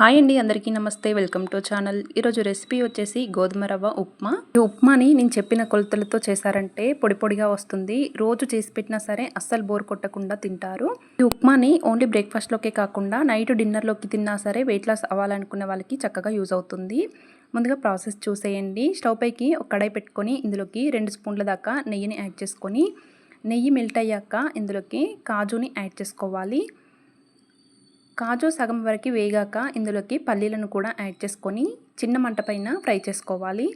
Hi అండి అందరికీ నమస్తే. Welcome to channel. ఈరోజు రెసిపీ వచ్చేసి గోధుమ రవ్వ ఉప్మా. ఈ ఉప్మాని నేను చెప్పిన కొలతలతో చేశారంటే పొడి పొడిగా వస్తుంది. రోజు చేసి పెట్టినా సరే అస్సలు బోర్ కొట్టకుండా తింటారు. ఈ ఉప్మాని ఓన్లీ బ్రేక్ఫాస్ట్లోకే కాకుండా నైట్ డిన్నర్లోకి తిన్నా సరే వెయిట్ లాస్ అవ్వాలనుకునే వాళ్ళకి చక్కగా యూజ్ అవుతుంది. ముందుగా ప్రాసెస్ చూసేయండి. స్టవ్ పైకి ఒక కడాయి పెట్టుకొని ఇందులోకి రెండు స్పూన్ల దాకా నెయ్యిని యాడ్ చేసుకొని నెయ్యి మెల్ట్ అయ్యాక ఇందులోకి కాజుని యాడ్ చేసుకోవాలి. కాజు సగం వరకు వేగాక ఇందులోకి పల్లీలను కూడా యాడ్ చేసుకొని చిన్న మంట పైన ఫ్రై చేసుకోవాలి.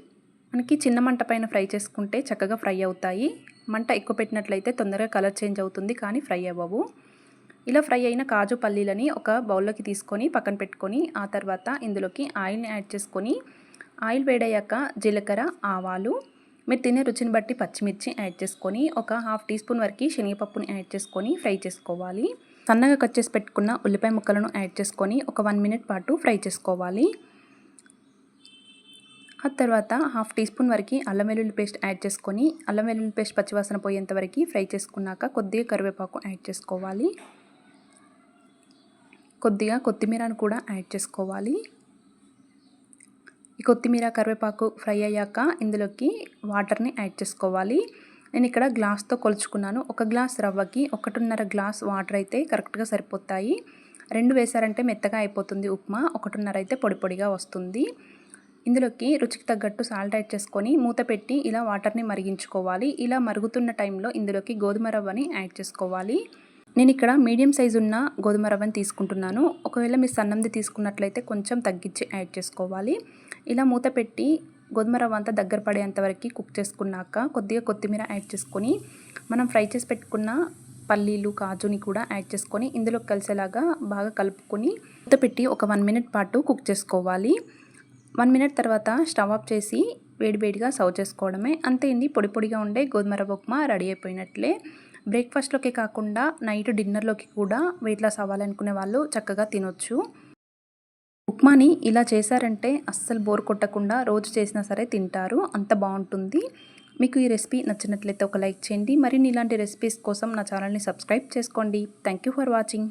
మనకి చిన్న మంట పైన ఫ్రై చేసుకుంటే చక్కగా ఫ్రై అవుతాయి. మంట ఎక్కువ పెట్టినట్లయితే తొందరగా కలర్ చేంజ్ అవుతుంది కానీ ఫ్రై అవ్వవు. ఇలా ఫ్రై అయిన కాజు పల్లీలని ఒక బౌల్లోకి తీసుకొని పక్కన పెట్టుకొని ఆ తర్వాత ఇందులోకి ఆయిల్ని యాడ్ చేసుకొని ఆయిల్ వేడయ్యాక జీలకర్ర ఆవాలు మీరు తినే రుచిని బట్టి పచ్చిమిర్చి యాడ్ చేసుకొని ఒక హాఫ్ టీ స్పూన్ వరకు శనగపప్పుని యాడ్ చేసుకొని ఫ్రై చేసుకోవాలి. సన్నగా కట్ చేసి పెట్టుకున్న ఉల్లిపాయ ముక్కలను యాడ్ చేసుకొని ఒక వన్ మినిట్ పాటు ఫ్రై చేసుకోవాలి. ఆ తర్వాత హాఫ్ టీ స్పూన్ వరకు అల్లం వెల్లుల్లి పేస్ట్ యాడ్ చేసుకొని అల్లం వెల్లుల్లి పేస్ట్ పచ్చివాసన పోయేంత వరకు ఫ్రై చేసుకున్నాక కొద్దిగా కరివేపాకు యాడ్ చేసుకోవాలి. కొద్దిగా కొత్తిమీరను కూడా యాడ్ చేసుకోవాలి. ఈ కొత్తిమీర కరివేపాకు ఫ్రై అయ్యాక ఇందులోకి వాటర్ని యాడ్ చేసుకోవాలి. నేను ఇక్కడ గ్లాస్తో కొలుచుకున్నాను. ఒక గ్లాస్ రవ్వకి ఒకటిన్నర గ్లాస్ వాటర్ అయితే కరెక్ట్గా సరిపోతాయి. రెండు వేసారంటే మెత్తగా అయిపోతుంది ఉప్మా ఒకటిన్నర అయితే పొడి పొడిగా వస్తుంది. ఇందులోకి రుచికి తగ్గట్టు సాల్ట్ యాడ్ చేసుకొని మూత పెట్టి ఇలా వాటర్ని మరిగించుకోవాలి. ఇలా మరుగుతున్న టైంలో ఇందులోకి గోధుమ రవ్వని యాడ్ చేసుకోవాలి. నేను ఇక్కడ మీడియం సైజు ఉన్న గోధుమ రవ్వని తీసుకుంటున్నాను. ఒకవేళ మీరు సన్నంది తీసుకున్నట్లయితే కొంచెం తగ్గించి యాడ్ చేసుకోవాలి. ఇలా మూత పెట్టి గోధుమ రవ్వ అంతా దగ్గర పడేంతవరకు కుక్ చేసుకున్నాక కొద్దిగా కొత్తిమీర యాడ్ చేసుకొని మనం ఫ్రై చేసి పెట్టుకున్న పల్లీలు కాజుని కూడా యాడ్ చేసుకొని ఇందులో కలిసేలాగా బాగా కలుపుకొని మూత పెట్టి ఒక వన్ మినిట్ పాటు కుక్ చేసుకోవాలి. వన్ మినిట్ తర్వాత స్టవ్ ఆఫ్ చేసి వేడివేడిగా సర్వ్ చేసుకోవడమే. అంతే ఇంది పొడి పొడిగా ఉండే గోధుమ రవ్వ ఉప్మా రెడీ అయిపోయినట్లే. బ్రేక్ఫాస్ట్లోకి కాకుండా నైట్ డిన్నర్లోకి కూడా వెయిట్ లాస్ అవ్వాలనుకునే వాళ్ళు చక్కగా తినొచ్చు. ఉప్మాని ఇలా చేశారంటే అస్సలు బోర్ కొట్టకుండా రోజు చేసినా సరే తింటారు. అంత బాగుంటుంది. మీకు ఈ రెసిపీ నచ్చినట్లయితే ఒక లైక్ చేయండి. మరిన్ని ఇలాంటి రెసిపీస్ కోసం నా ఛానల్ని సబ్స్క్రైబ్ చేసుకోండి. Thank you for watching.